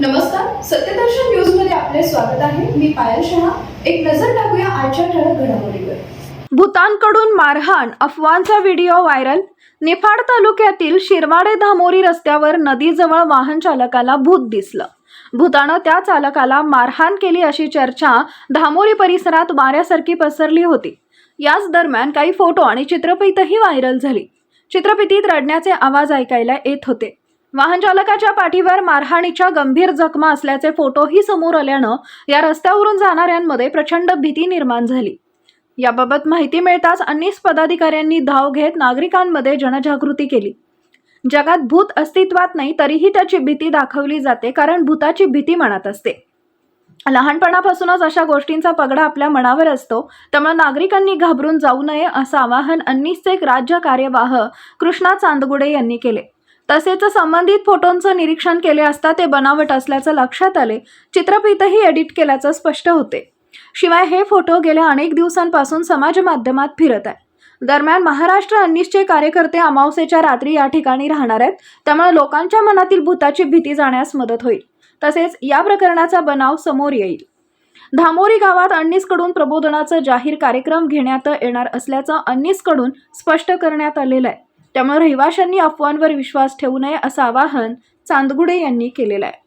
नमस्कार सत्यदर्शन न्यूजमध्ये आपले स्वागत आहे. मी पायल शहा. एक नजर टाकूया आजच्या ठळक घडामोडीवर. भूतानकडून मारहाण अफवांचा व्हिडिओ व्हायरल. निफाड तालुक्यातील शिरवाडे धामोरी रस्त्यावर नदीजवळ वाहन चालकाला भूत दिसलं. भूतानं त्या चालकाला मारहाण केली अशी चर्चा धामोरी परिसरात वाऱ्यासारखी पसरली होती. याच दरम्यान काही फोटो आणि चित्रफितही व्हायरल झाली. चित्रफितीत रडण्याचे आवाज ऐकायला येत होते. वाहन चालकाच्या पाठीवर मारहाणीच्या गंभीर जखमा असल्याचे फोटोही समोर आल्यानं या रस्त्यावरून जाणाऱ्यांमध्ये प्रचंड भीती निर्माण झाली. याबाबत माहिती मिळताच अन्नीस पदाधिकाऱ्यांनी धाव घेत नागरिकांमध्ये जनजागृती केली. जगात भूत अस्तित्वात नाही तरीही त्याची भीती दाखवली जाते कारण भूताची भीती मनात असते. लहानपणापासूनच अशा गोष्टींचा पगडा आपल्या मनावर असतो त्यामुळे नागरिकांनी घाबरून जाऊ नये असं आवाहन अन्नीसचे राज्य कार्यवाह कृष्णा चांदगुडे यांनी केले. तसेच संबंधित फोटोंचं निरीक्षण केले असता ते बनावट असल्याचं लक्षात आले. चित्रफितही एडिट केल्याचं स्पष्ट होते. शिवाय हे फोटो गेल्या अनेक दिवसांपासून समाज माध्यमात फिरत आहे. दरम्यान महाराष्ट्र अन्निसचे कार्यकर्ते अमावस्येच्या रात्री या ठिकाणी राहणार आहेत. त्यामुळे लोकांच्या मनातील भूताची भीती जाण्यास मदत होईल. तसेच या प्रकरणाचा बनाव समोर येईल. धामोरी गावात अन्नीसकडून प्रबोधनाचा जाहीर कार्यक्रम घेण्यात येणार असल्याचं अन्नीसकडून स्पष्ट करण्यात आलेलं आहे. त्यामुळे रहिवाशांनी अफवांवर विश्वास ठेवू नये असं आवाहन चांदगुडे यांनी केलेलं आहे.